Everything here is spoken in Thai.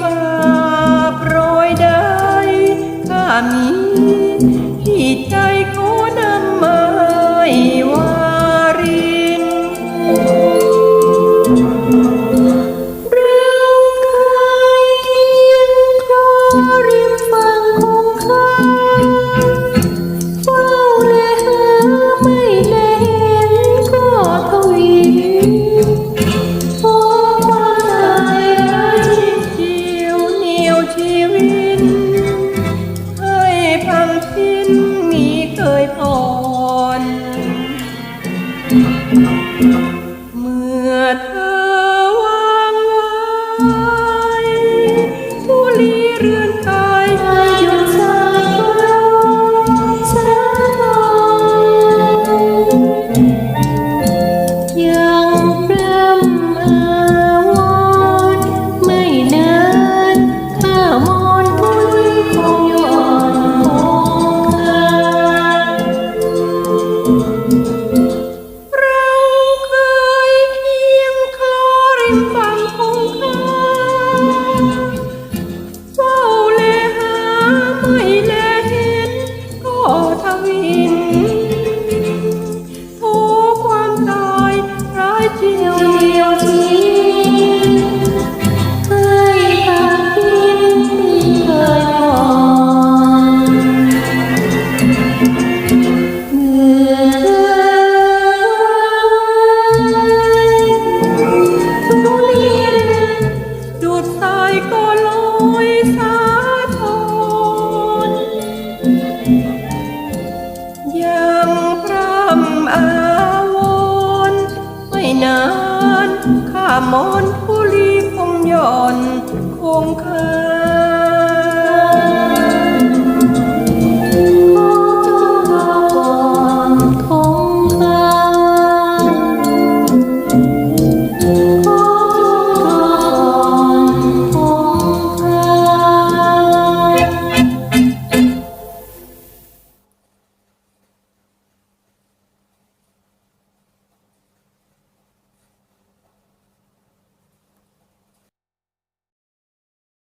บาปโรยได้ข้ามีที่ใจ เมื่อเธอวางไว้ทุลีเรือนกายได้หยุดสายสายยังพรำอาวรณ์ไม่นานข้ามนุ้ยคงย้องคา นานข้ามอนผู้ลีคงย่อนคงเคย